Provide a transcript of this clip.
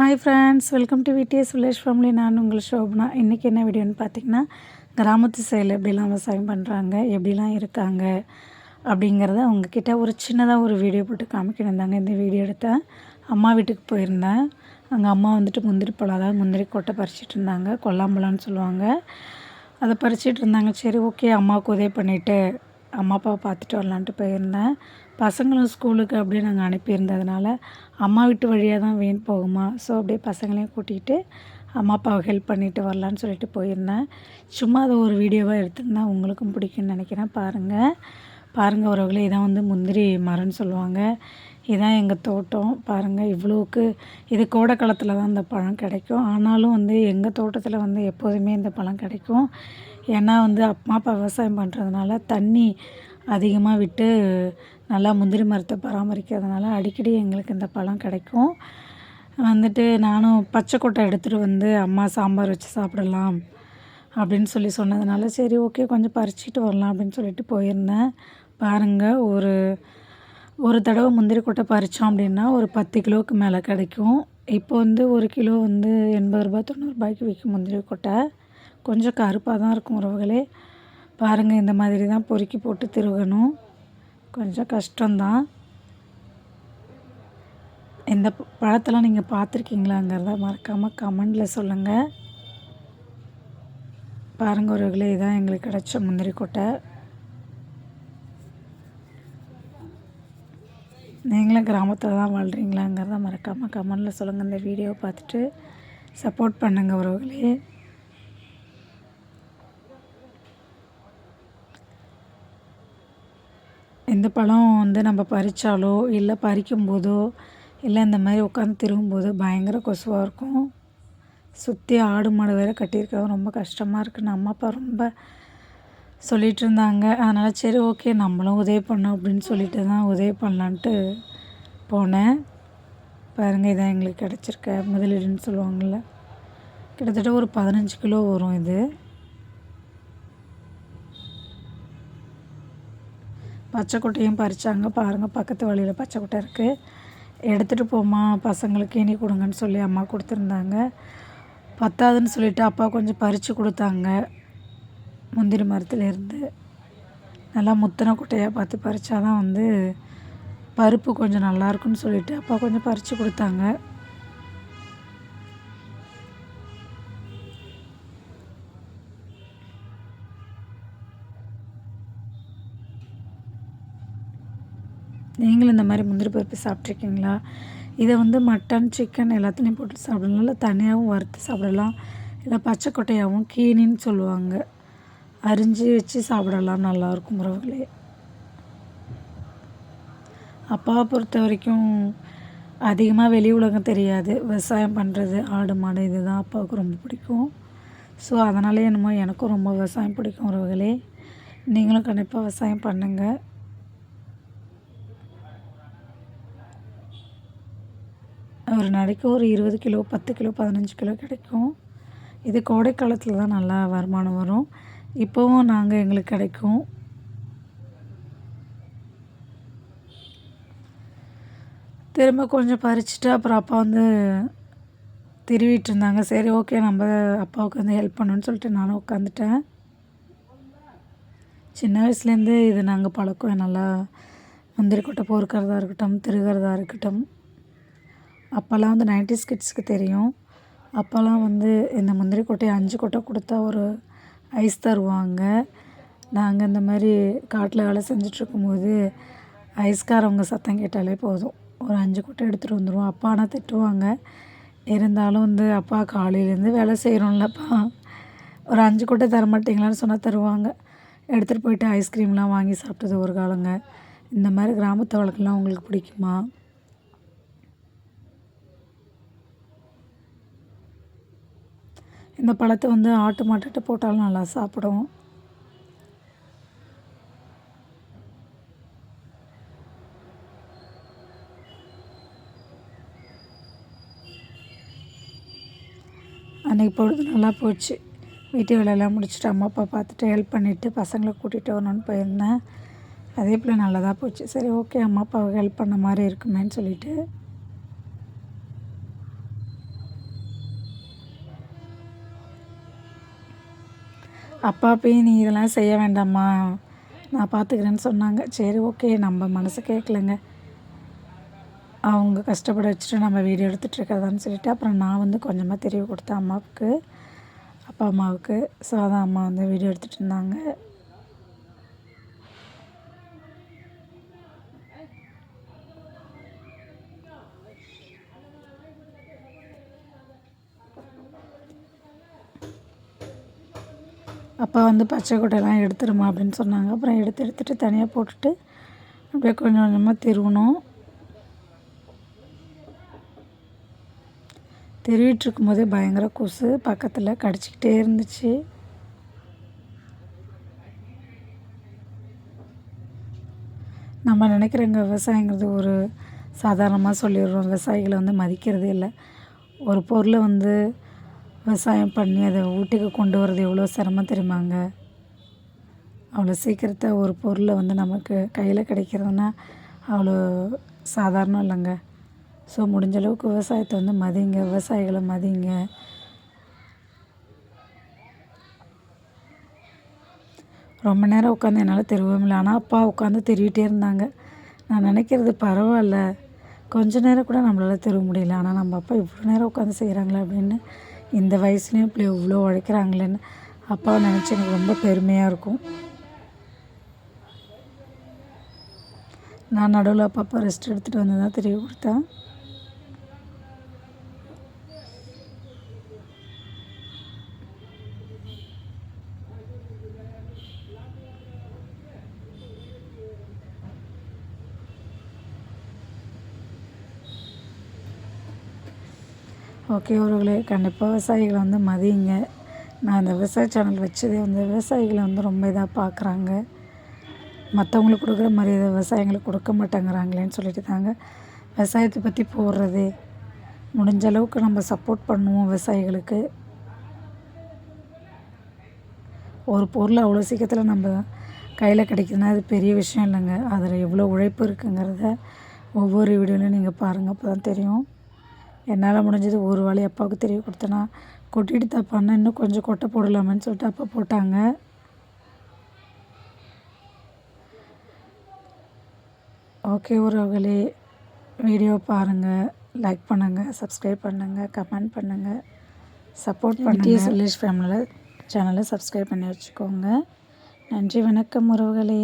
Hi friends welcome to VTS village family நான் உங்கள் ஷோபனா. இன்றைக்கி என்ன வீடியோன்னு பார்த்தீங்கன்னா கிராமத்து சைடில் எப்படிலாம் விவசாயம் பண்ணுறாங்க எப்படிலாம் இருக்காங்க அப்படிங்கிறத அவங்கக்கிட்ட ஒரு சின்னதாக ஒரு வீடியோ போட்டு காமிக்கணும் தாங்க இந்த வீடியோ எடுத்தேன் அம்மா வீட்டுக்கு போயிருந்தேன். அங்கே அம்மா வந்துட்டு முந்திரி பழம் அதாவது முந்திரி கொட்டை பறிச்சிட்டு இருந்தாங்க. கொல்லாம்பழம்னு சொல்லுவாங்க. அதை பறிச்சிட்டு இருந்தாங்க. சரி ஓகே அம்மாவுக்கு உதவி பண்ணிவிட்டு அம்மா அப்பாவை பார்த்துட்டு வரலான்ட்டு போயிருந்தேன். பசங்களும் ஸ்கூலுக்கு அப்படியே நாங்கள் அனுப்பியிருந்ததுனால அம்மா வீட்டு வழியாக தான் வீண் போகுமா. ஸோ அப்படியே பசங்களையும் கூட்டிகிட்டு அம்மா அப்பாவை ஹெல்ப் பண்ணிட்டு வரலான்னு சொல்லிட்டு போயிருந்தேன். சும்மா அதை ஒரு வீடியோவாக எடுத்திருந்தேன் உங்களுக்கும் பிடிக்கும்னு நினைக்கிறேன். பாருங்கள் பாருங்கள் உறவுகளே இதான் வந்து முந்திரி மரம்னு சொல்லுவாங்க. இதான் எங்கள் தோட்டம். பாருங்கள் இவ்வளோக்கு இது கோடை காலத்தில் தான் இந்த பழம் கிடைக்கும். ஆனாலும் வந்து எங்கள் தோட்டத்தில் வந்து எப்போதுமே இந்த பழம் கிடைக்கும். ஏன்னா வந்து அம்மா அப்பா விவசாயம் பண்ணுறதுனால தண்ணி அதிகமாக விட்டு நல்லா முந்திரி மரத்தை பராமரிக்கிறதுனால அடிக்கடி எங்களுக்கு இந்த பழம் கிடைக்கும். வந்துட்டு நானும் பச்சை கொட்டை எடுத்துகிட்டு வந்து அம்மா சாம்பார் வச்சு சாப்பிடலாம் அப்படின்னு சொல்லி சொன்னதுனால சரி ஓகே கொஞ்சம் பறிச்சிட்டு வரலாம் அப்படின்னு சொல்லிட்டு போயிருந்தேன். பாருங்கள் ஒரு ஒரு தடவை முந்திரி கொட்டை பறித்தோம் அப்படின்னா ஒரு பத்து கிலோவுக்கு மேலே கிடைக்கும். இப்போ வந்து ஒரு கிலோ வந்து எண்பது ரூபாய் தொண்ணூறுபாய்க்கு விற்கும் முந்திரி கொட்டை. கொஞ்சம் கருப்பாக தான் இருக்கும் உறவுகளே. பாருங்கள் இந்த மாதிரி தான் பொறுக்கி போட்டு திருகணும். கொஞ்சம் கஷ்டம்தான். இந்த பழத்தெல்லாம் நீங்கள் பார்த்துருக்கீங்களாங்கிறத மறக்காமல் கமெண்டில் சொல்லுங்கள் பாருங்கள் உறவுகளே இதான் எங்களுக்கு கிடச்ச முந்திரி கொட்டை. நீங்களும் கிராமத்தில் தான் வாழ்கிறீங்களாங்கிறத மறக்காமல் கமெண்டில் சொல்லுங்கள் இந்த வீடியோவை பார்த்துட்டு சப்போர்ட் பண்ணுங்கள் உறவுகளே இந்த பழம் வந்து நம்ம பறித்தாலோ இல்லை பறிக்கும்போதோ இல்லை இந்த மாதிரி உட்காந்து திரும்பும்போது பயங்கர கொசுவாக இருக்கும். சுற்றி ஆடு மாடு வேறு கட்டியிருக்காங்க ரொம்ப கஷ்டமாக இருக்குது அம்மா அப்பா ரொம்ப சொல்லிகிட்டு இருந்தாங்க. அதனால் சரி ஓகே நம்மளும் உதவி பண்ணோம் அப்படின்னு சொல்லிட்டு தான் உதவி பண்ணலான்ட்டு போனேன். பாருங்கள் இதான் எங்களுக்கு கிடச்சிருக்க முதலீடுன்னு சொல்லுவாங்கள்ல கிட்டத்தட்ட ஒரு பதினஞ்சு கிலோ வரும் இது. பச்சை குட்டையும் பறித்தாங்க பாருங்கள் பக்கத்து வழியில் பச்சை குட்டை இருக்குது எடுத்துகிட்டு போமா பசங்களுக்கு இனி கொடுங்கன்னு சொல்லி அம்மா கொடுத்துருந்தாங்க. பத்தாதுன்னு சொல்லிவிட்டு அப்பா கொஞ்சம் பறித்து கொடுத்தாங்க. முந்திரி மரத்துலேருந்து. நல்லா முத்தின குட்டையாக பார்த்து பறித்தா தான் வந்து பருப்பு கொஞ்சம் நல்லாயிருக்குன்னு சொல்லிவிட்டு அப்பா கொஞ்சம் பறித்து கொடுத்தாங்க. நீங்களும் இந்த மாதிரி முந்திரி பருப்பு சாப்பிட்ருக்கீங்களா? இதை வந்து மட்டன் சிக்கன் எல்லாத்துலேயும் போட்டு சாப்பிடலாம். இல்லை தனியாகவும் வறுத்து சாப்பிடலாம். இல்லை பச்சை கொட்டையாகவும் கீனின்னு சொல்லுவாங்க. அரிஞ்சு வச்சு சாப்பிடலாம். நல்லாயிருக்கும் உறவுகளே. அப்பாவை பொறுத்த வரைக்கும் அதிகமாக வெளி உலகம் தெரியாது. விவசாயம் பண்ணுறது ஆடு மாடு இது தான் அப்பாவுக்கு ரொம்ப பிடிக்கும். ஸோ அதனாலே என்னமோ எனக்கும் ரொம்ப விவசாயம் பிடிக்கும் உறவுகளே. நீங்களும் கண்டிப்பாக விவசாயம் பண்ணுங்கள் ஒரு நாளைக்கு ஒரு இருபது கிலோ பத்து கிலோ பதினஞ்சு கிலோ கிடைக்கும். இது கோடை காலத்தில் தான் நல்லா வருமானம் வரும். இப்போவும் நாங்கள் எங்களுக்கு கிடைக்கும். திரும்ப கொஞ்சம் பறிச்சுட்டு அப்புறம் அப்பா வந்து திருவிட்டு இருந்தாங்க. சரி ஓகே நம்ம அப்பாவுக்கு வந்து ஹெல்ப் பண்ணணும்னு சொல்லிட்டு நானும் உட்காந்துட்டேன். சின்ன வயசுலேருந்து இது நாங்கள் பழக்கம். நல்லா முந்திரி கொட்டை பொறுக்கிறதா இருக்கட்டும் திருகிறதா இருக்கட்டும். அப்போல்லாம் வந்து நைன்டிஸ் கிட்ஸுக்கு தெரியும். அப்போல்லாம் வந்து இந்த முந்திரி கொட்டையை அஞ்சு கொட்டை கொடுத்தா ஒரு ஐஸ் தருவாங்க. நாங்கள் இந்த மாதிரி காட்டில் வேலை செஞ்சிட்ருக்கும்போது ஐஸ்காரவங்க சத்தம் கேட்டாலே போதும். ஒரு அஞ்சு கொட்டை எடுத்துகிட்டு வந்துடுவோம் அப்பா ஆனால் திட்டுவாங்க. இருந்தாலும் வந்து அப்பா காலையிலேருந்து வேலை செய்கிறோம்லப்பா ஒரு அஞ்சு கொட்டை தர மாட்டிங்களான்னு சொன்னால் தருவாங்க. எடுத்துகிட்டு போயிட்டு ஐஸ்கிரீம்லாம் வாங்கி சாப்பிட்டது ஒரு காலங்க. இந்த மாதிரி கிராமத்து வழக்கெல்லாம் உங்களுக்கு பிடிக்குமா? இந்த பழத்தை வந்து ஆட்டு மாட்டுட்டு போட்டாலும் நல்லா சாப்பிடும். அன்றைக்கி பொழுது நல்லா போச்சு. வீட்டு வேலையெல்லாம் முடிச்சுட்டு அம்மா அப்பா பார்த்துட்டு ஹெல்ப் பண்ணிவிட்டு பசங்களை கூட்டிகிட்டு வரணும்னு போயிருந்தேன். அதே போல் நல்லதாக போச்சு. சரி ஓகே அம்மா அப்பாவுக்கு ஹெல்ப் பண்ண மாதிரி இருக்குமேன்னு சொல்லிவிட்டு அப்பா போய் நீ இதெல்லாம் செய்ய வேண்டாம்மா. நான் பார்த்துக்கிறேன்னு சொன்னாங்க. சரி ஓகே. நம்ம மனசு கேட்கலங்க அவங்க கஷ்டப்பட வச்சுட்டு நம்ம வீடியோ எடுத்துகிட்டு இருக்கிறதான்னு சொல்லிட்டு அப்புறம் நான் வந்து கொஞ்சமாக தெரிவு கொடுத்தேன் அம்மாவுக்கு. அப்பா அம்மாவுக்கு ஸோ அதான் அம்மா வந்து வீடியோ எடுத்துகிட்டு இருந்தாங்க. அப்பா வந்து பச்சை கொட்டையெல்லாம் எடுத்துருமா அப்படின்னு சொன்னாங்க. அப்புறம் எடுத்து எடுத்துகிட்டு தனியாக போட்டுட்டு அப்படியே கொஞ்சம் கொஞ்சமாக திருவணும். திருவிட்டு இருக்கும்போதே பயங்கர கொசு. பக்கத்தில் கடிச்சிக்கிட்டே இருந்துச்சு. நம்ம நினைக்கிறவங்க விவசாயங்கிறது ஒரு சாதாரணமாக சொல்லிடுறோம். விவசாயிகளை வந்து மதிக்கிறதே இல்லை. ஒரு பொருளை வந்து விவசாயம் பண்ணி அதை வீட்டுக்கு கொண்டு வர்றது எவ்வளோ சிரமம் தெரியுமாங்க? அவ்வளோ சீக்கிரத்தை ஒரு பொருளை வந்து நமக்கு கையில் கிடைக்கிறதுனா அவ்வளோ சாதாரணம் இல்லைங்க. ஸோ முடிஞ்ச அளவுக்கு விவசாயத்தை வந்து மதிங்க விவசாயிகளை மதிங்க. ரொம்ப நேரம் உட்காந்து என்னால் தெருவே முடியல. ஆனால் அப்பா உட்காந்து தெருவிட்டே இருந்தாங்க. நான் நினைக்கிறது பரவாயில்ல. கொஞ்ச நேரம் கூட நம்மளால் தெருவ முடியல. ஆனால் நம்ம அப்பா இவ்வளோ நேரம் உட்காந்து செய்கிறாங்களே அப்படின்னு இந்த வயசுலேயும் இப்படி இவ்வளோ உழைக்கிறாங்களேன்னு அப்பாவை நினச்சி எனக்கு ரொம்ப பெருமையாக இருக்கும். நான் நடுவில் அப்பப்போ ரெஸ்ட் எடுத்துகிட்டு வந்து தான் திரும்பி கொடுத்தேன். ஓகே அவர்களே கண்டிப்பாக விவசாயிகளை வந்து மதியுங்க. நான் இந்த விவசாய சேனல் வச்சதே வந்து விவசாயிகளை வந்து ரொம்ப இதாக பார்க்குறாங்க மற்றவங்களுக்கு கொடுக்குற மரியாதை விவசாயிங்களுக்கு கொடுக்க மாட்டேங்கிறாங்களேன்னு சொல்லிட்டு தாங்க விவசாயத்தை பற்றி போடுறது. முடிஞ்ச அளவுக்கு நம்ம சப்போர்ட் பண்ணுவோம் விவசாயிகளுக்கு. ஒரு பொருள் அவ்வளோ சீக்கிரத்தில் நம்ம கையில் கிடைக்குதுன்னா அது பெரிய விஷயம் இல்லைங்க. அதில் எவ்வளோ உழைப்பு இருக்குங்கிறத ஒவ்வொரு வீடியோலையும் நீங்கள் பாருங்கள் அப்போ தான் தெரியும். என்னால் முடிஞ்சது ஒரு வேலையை அப்பாவுக்கு தெரிய கொடுத்தேன்னா கொட்டிட்டு தப்பான்னா இன்னும் கொஞ்சம் கொட்டை போடலாமேன்னு சொல்லிட்டு அப்பா போட்டாங்க. ஓகே உறவுகளே வீடியோ பாருங்கள் லைக் பண்ணுங்கள் சப்ஸ்கிரைப் பண்ணுங்கள் கமெண்ட் பண்ணுங்கள் சப்போர்ட் பண்ணுங்கள் சுலேஷ் ஃபேமிலியில் சேனலை சப்ஸ்கிரைப் பண்ணி வச்சுக்கோங்க. நன்றி வணக்கம் உறவுகளே.